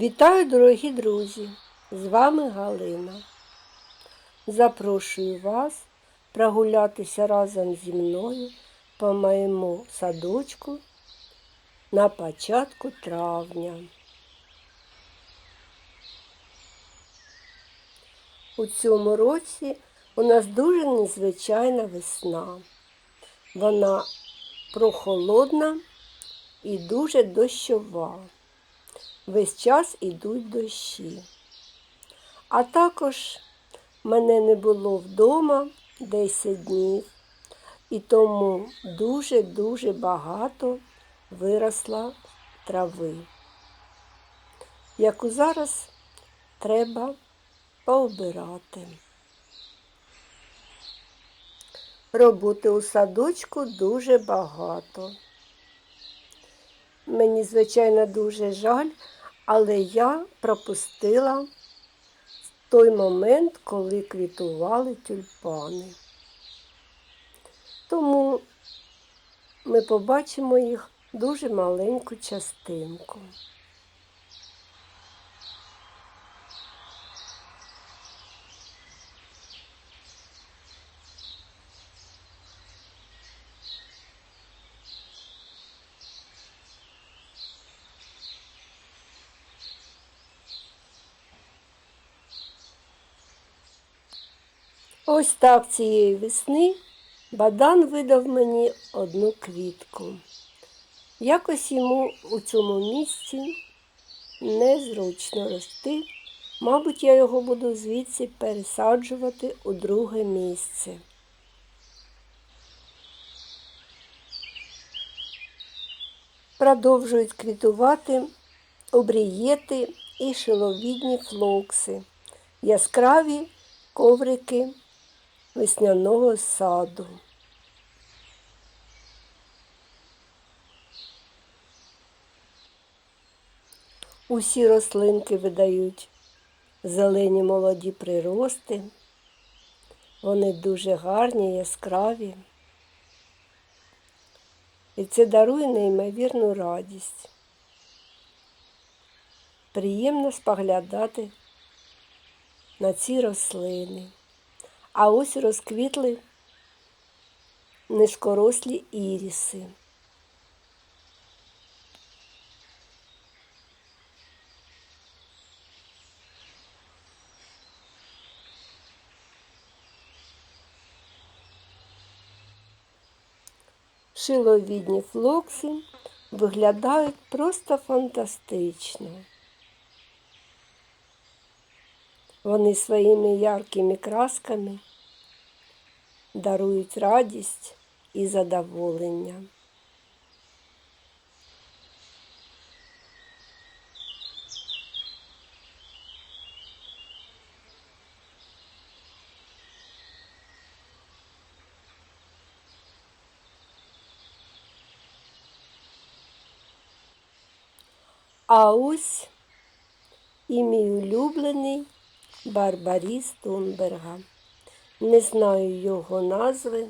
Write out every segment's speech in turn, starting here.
Вітаю, дорогі друзі! З вами Галина. Запрошую вас прогулятися разом зі мною по моєму садочку на початку травня. У цьому році у нас дуже незвичайна весна. Вона прохолодна і дуже дощова. Весь час ідуть дощі. А також мене не було вдома 10 днів, і тому дуже-дуже багато виросла трави, яку зараз треба пообирати. Роботи у садочку дуже багато. Мені, звичайно, дуже жаль, але я пропустила той момент, коли квітували тюльпани. Тому ми побачимо їх дуже маленьку частинку. Ось так цієї весни Бадан видав мені одну квітку. Якось йому у цьому місці незручно рости. Мабуть, я його буду звідси пересаджувати у друге місце. Продовжують квітувати обрієти і шиловідні флокси, яскраві коврики весняного саду. Усі рослинки видають зелені молоді прирости. Вони дуже гарні, яскраві. І це дарує неймовірну радість. Приємно споглядати на ці рослини. А ось розквітли низькорослі іріси. Шиловідні флокси виглядають просто фантастично. Вони своїми яркими красками дарують радість і задоволення. А ось і мій улюблений Барбаріс Тунберга. Не знаю його назви,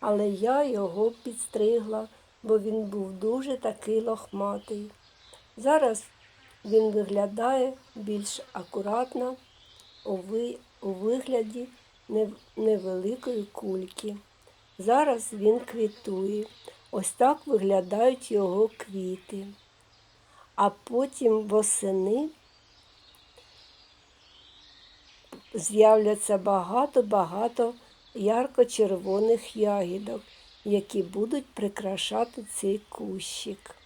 але я його підстригла, бо він був дуже такий лохматий. Зараз він виглядає більш акуратно у вигляді невеликої кульки. Зараз він квітує. Ось так виглядають його квіти. А потім восени з'являться багато-багато ярко-червоних ягідок, які будуть прикрашати цей кущик.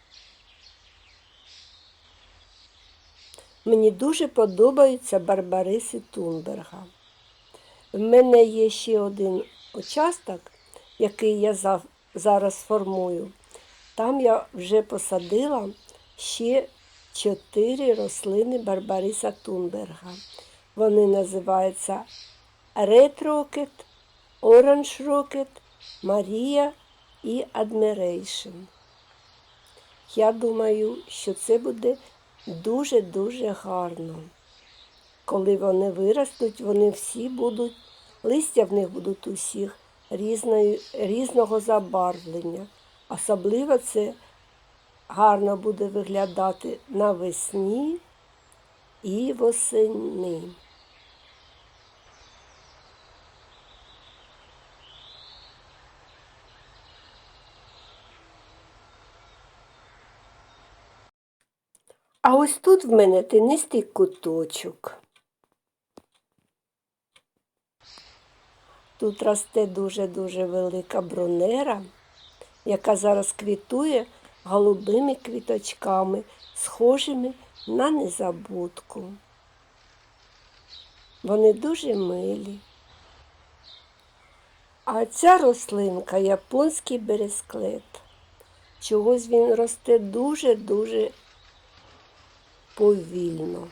Мені дуже подобаються барбариси Тунберга. В мене є ще один участок, який я зараз формую. Там я вже посадила ще чотири рослини Барбариса Тунберга. Вони називаються Red Rocket, Orange Rocket, Марія і Admiration. Я думаю, що це буде дуже-дуже гарно. Коли вони виростуть, вони всі будуть, листя в них будуть усіх різної, різного забарвлення. Особливо це гарно буде виглядати навесні і восени. А ось тут в мене тенистий куточок. Тут росте дуже-дуже велика бронера, яка зараз квітує голубими квіточками, схожими на незабудку. Вони дуже милі. А ця рослинка японський бересклет. Чогось він росте дуже-дуже повільно.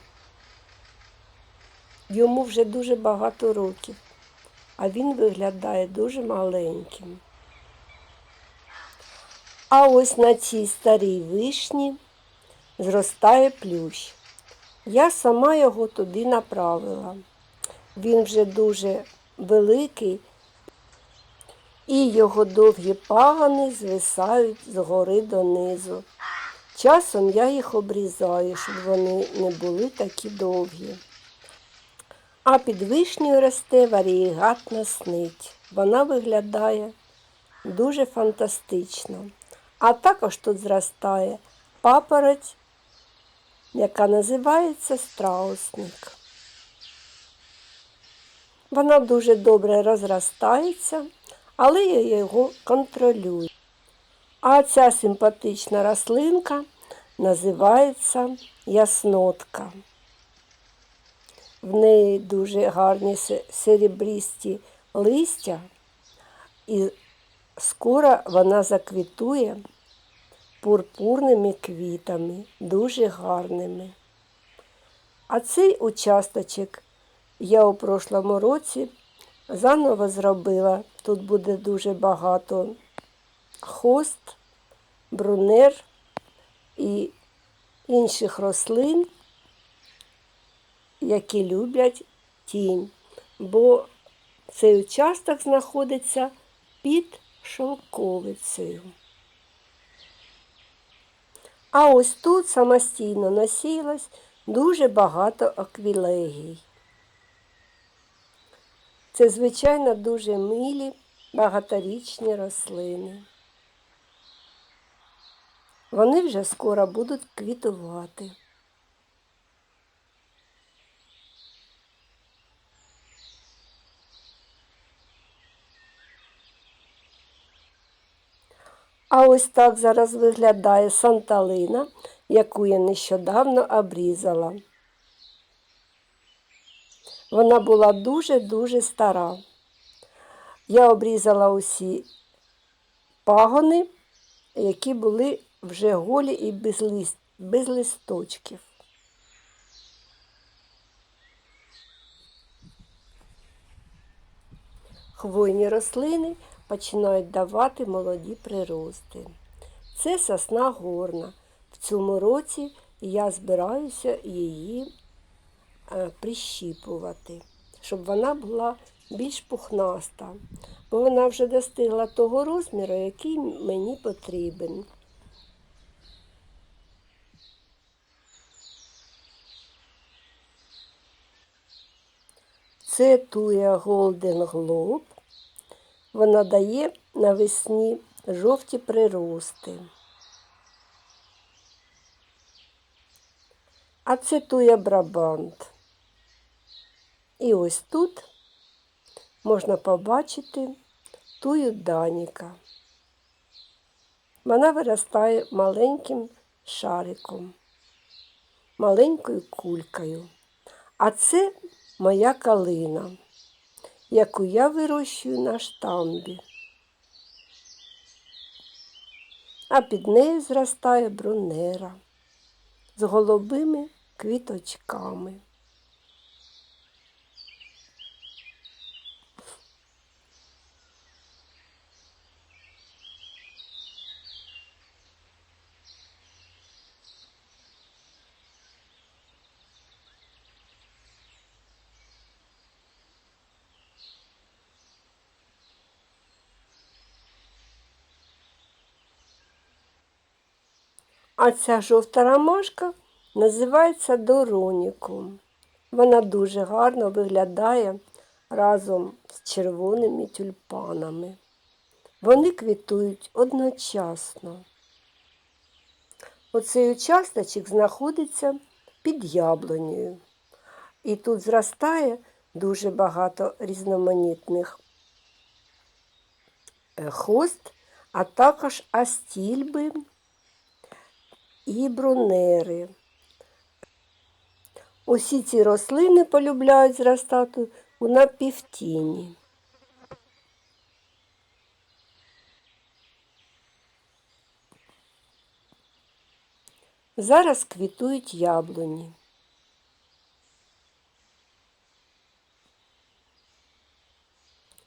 Йому вже дуже багато років, а він виглядає дуже маленьким. А ось на цій старій вишні зростає плющ. Я сама його туди направила. Він вже дуже великий, і його довгі пагани звисають згори донизу. Часом я їх обрізаю, щоб вони не були такі довгі. А під вишнею росте варієгатна снить. Вона виглядає дуже фантастично. А також тут зростає папороть, яка називається страусник. Вона дуже добре розростається, але я його контролюю. А ця симпатична рослинка називається яснотка. В неї дуже гарні се- серебристі листя, і скоро вона заквітує пурпурними квітами, дуже гарними. А цей участочок я у прошлому році заново зробила. Тут буде дуже багато хост, брунер і інших рослин, які люблять тінь, бо цей участок знаходиться під шовковицею. А ось тут самостійно насіялось дуже багато аквілегій. Це, звичайно, дуже милі багаторічні рослини. Вони вже скоро будуть квітувати. А ось так зараз виглядає санталина, яку я нещодавно обрізала. Вона була дуже-дуже стара. Я обрізала усі пагони, які були вже голі і без, лист, без листочків. Хвойні рослини починають давати молоді прирости. Це сосна горна. В цьому році я збираюся її е, прищіпувати, щоб вона була більш пухнаста, бо вона вже достигла того розміру, який мені потрібен. Це туя Golden Globe. Вона дає навесні жовті прирости. А це Брабант. І ось тут можна побачити тую Даніка. Вона виростає маленьким шариком, маленькою кулькою. А це моя калина, яку я вирощую на штамбі. А під нею зростає брунера з голубими квіточками. А ця жовта ромашка називається Доронікум. Вона дуже гарно виглядає разом з червоними тюльпанами. Вони квітують одночасно. Оцей участочок знаходиться під яблунею. І тут зростає дуже багато різноманітних е, хост, а також астільби і брунери. Усі ці рослини полюбляють зростати у напівтіні. Зараз квітують яблуні.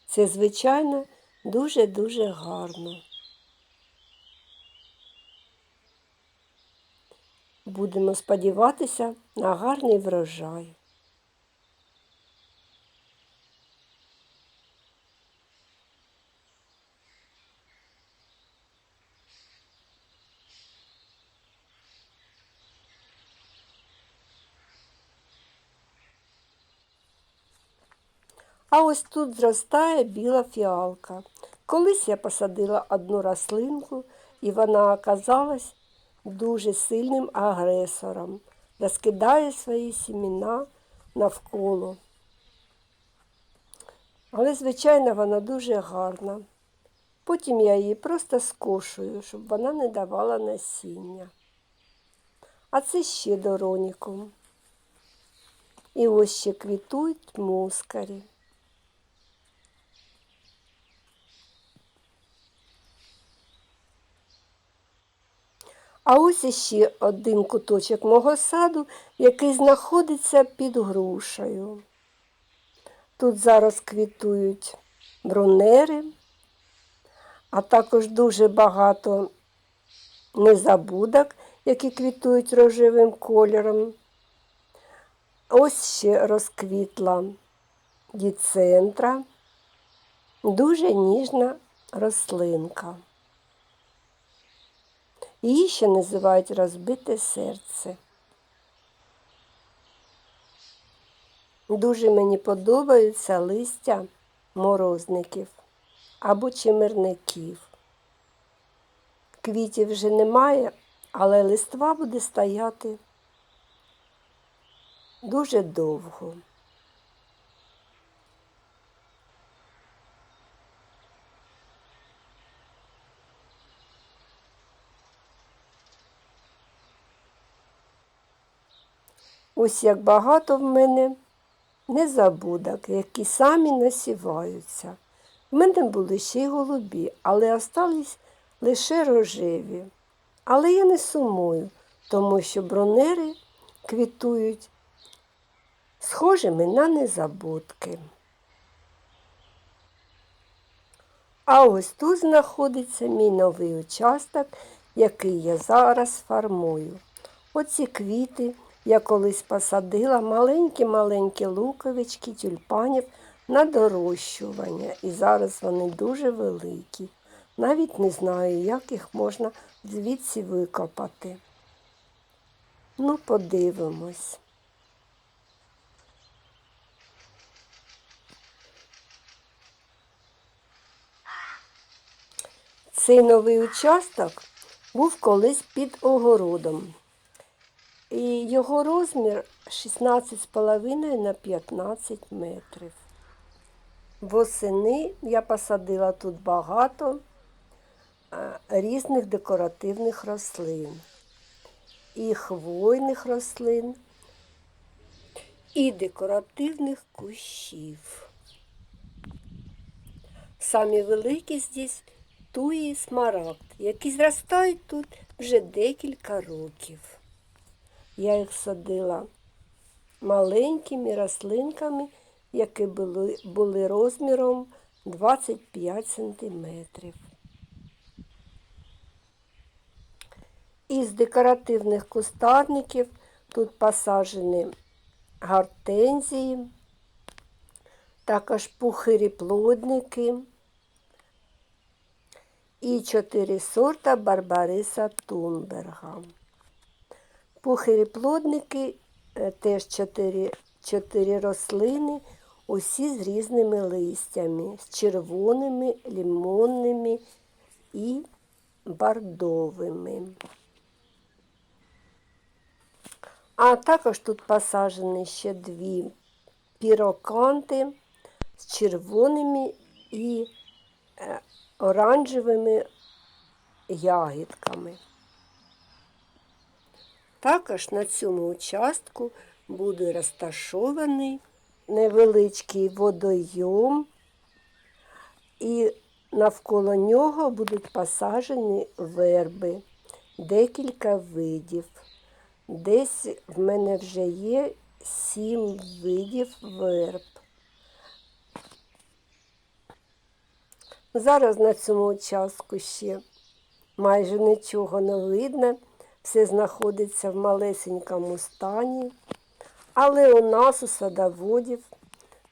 Це, звичайно, дуже-дуже гарно. Будемо сподіватися на гарний врожай. А ось тут зростає біла фіалка. Колись я посадила одну рослинку, і вона оказалась дуже сильним агресором, розкидає свої сіміна навколо. Але, звичайно, вона дуже гарна. Потім я її просто скошую, щоб вона не давала насіння. А це ще доронікум. І ось ще квітують мускарі. А ось іще один куточок мого саду, який знаходиться під грушею. Тут зараз квітують брунери, а також дуже багато незабудок, які квітують рожевим кольором. Ось ще розквітла діцентра, дуже ніжна рослинка. Її ще називають розбите серце. Дуже мені подобаються листя морозників або чимирників. Квітів вже немає, але листва буде стояти дуже довго. Ось як багато в мене незабудок, які самі насіваються. В мене були ще й голубі, але остались лише рожеві. Але я не сумую, тому що бронери квітують схожими на незабудки. А ось тут знаходиться мій новий участок, який я зараз фармую. Оці квіти я колись посадила маленькі-маленькі луковички тюльпанів на дорощування. І зараз вони дуже великі. Навіть не знаю, як їх можна звідси викопати. Ну, подивимось. Цей новий участок був колись під огородом. І його розмір 16,5 на 15 метрів. Восени я посадила тут багато е, різних декоративних рослин. І хвойних рослин, і декоративних кущів. Самі великі здесь туї смарагд, які зростають тут вже декілька років. Я їх садила маленькими рослинками, які були, були розміром 25 сантиметрів. Із декоративних кустарників тут посаджені гортензії, також пухирі плодники і чотири сорта Барбариса Тунберга. Пухирі-плодники е, теж чотири, чотири рослини, усі з різними листями, з червоними, лимонними і бордовими. А також тут посаджені ще дві піроканти з червоними і е, оранжевими ягідками. Також на цьому участку буде розташований невеличкий водойом, і навколо нього будуть посаджені верби, декілька видів. Десь в мене вже є сім видів верб. Зараз на цьому участку ще майже нічого не видно, все знаходиться в малесенькому стані, але у нас, у садоводів,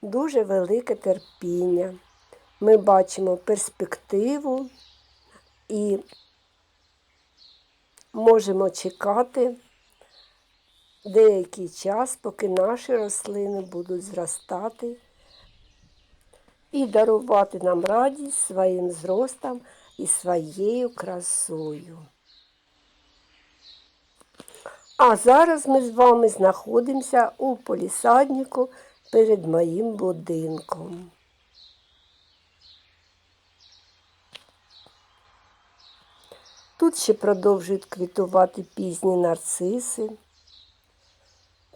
дуже велике терпіння. Ми бачимо перспективу і можемо чекати деякий час, поки наші рослини будуть зростати і дарувати нам радість своїм зростом і своєю красою. А зараз ми з вами знаходимося у полісаднику перед моїм будинком. Тут ще продовжують квітувати пізні нарциси,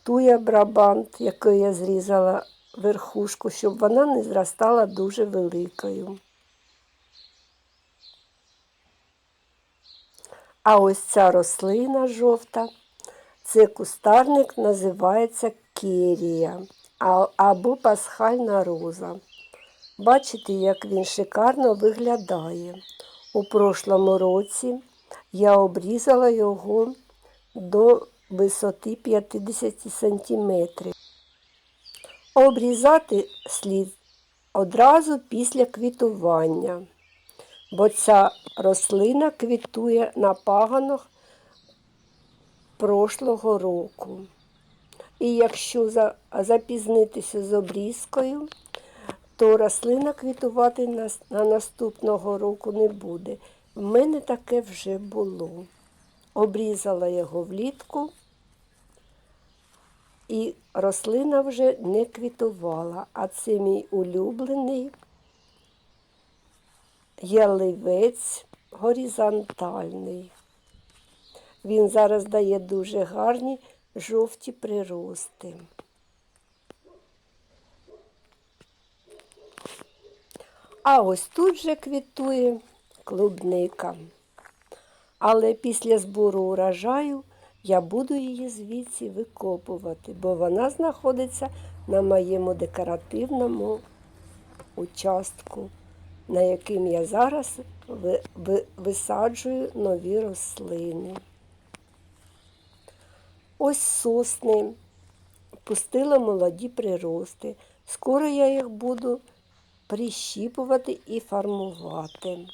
туя брабант, якою я зрізала верхушку, щоб вона не зростала дуже великою. А ось ця рослина жовта, це кустарник називається керія або пасхальна роза. Бачите, як він шикарно виглядає. У прошлому році я обрізала його до висоти 50 сантиметрів. Обрізати слід одразу після квітування, бо ця рослина квітує на паганах прошлого року. І якщо запізнитися з обрізкою, то рослина квітувати на, на наступного року не буде. В мене таке вже було. Обрізала його влітку, і рослина вже не квітувала, а це мій улюблений яливець горизонтальний. Він зараз дає дуже гарні жовті прирости. А ось тут же квітує клубника. Але після збору урожаю я буду її звідси викопувати, бо вона знаходиться на моєму декоративному участку, на яким я зараз висаджую нові рослини. Ось сосни, пустила молоді прирости. Скоро я їх буду прищіпувати і формувати.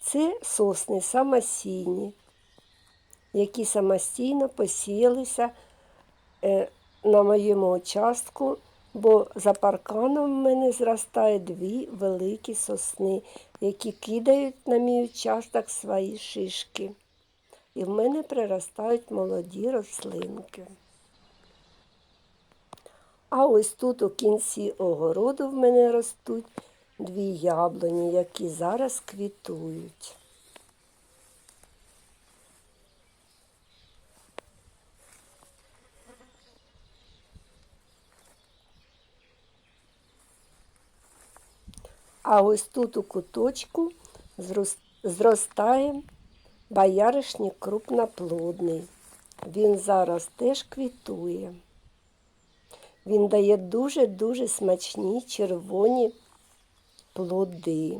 Це сосни самосійні, які самостійно посіялися е, на моєму участку, бо за парканом в мене зростає дві великі сосни, які кидають на мій участок свої шишки. І в мене приростають молоді рослинки. А ось тут у кінці огороду в мене ростуть дві яблуні, які зараз квітують. А ось тут у куточку зростає бояришник крупноплодний. Він зараз теж квітує. Він дає дуже-дуже смачні червоні плоди.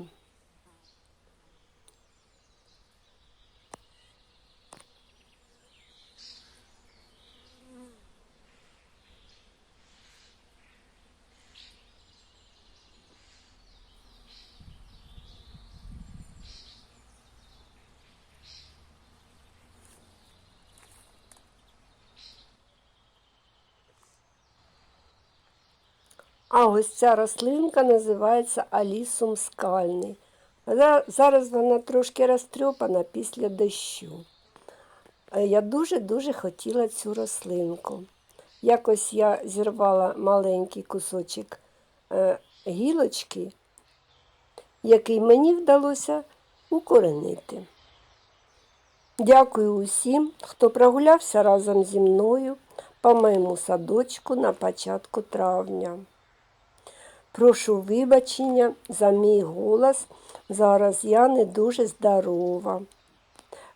А ось ця рослинка називається алісум скальний. Зараз вона трошки розтрьопана після дощу. Е, Я дуже-дуже хотіла цю рослинку. Якось я зірвала маленький кусочок е, гілочки, який мені вдалося укоренити. Дякую усім, хто прогулявся разом зі мною по моєму садочку на початку травня. Прошу вибачення за мій голос. Зараз я не дуже здорова.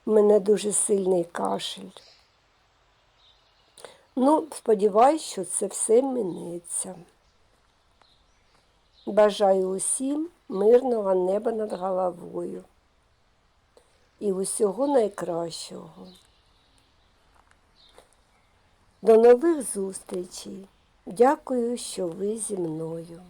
У мене дуже сильний кашель. Ну, сподіваюсь, що це все минеться. Бажаю усім мирного неба над головою і усього найкращого. До нових зустрічей. Дякую, що ви зі мною.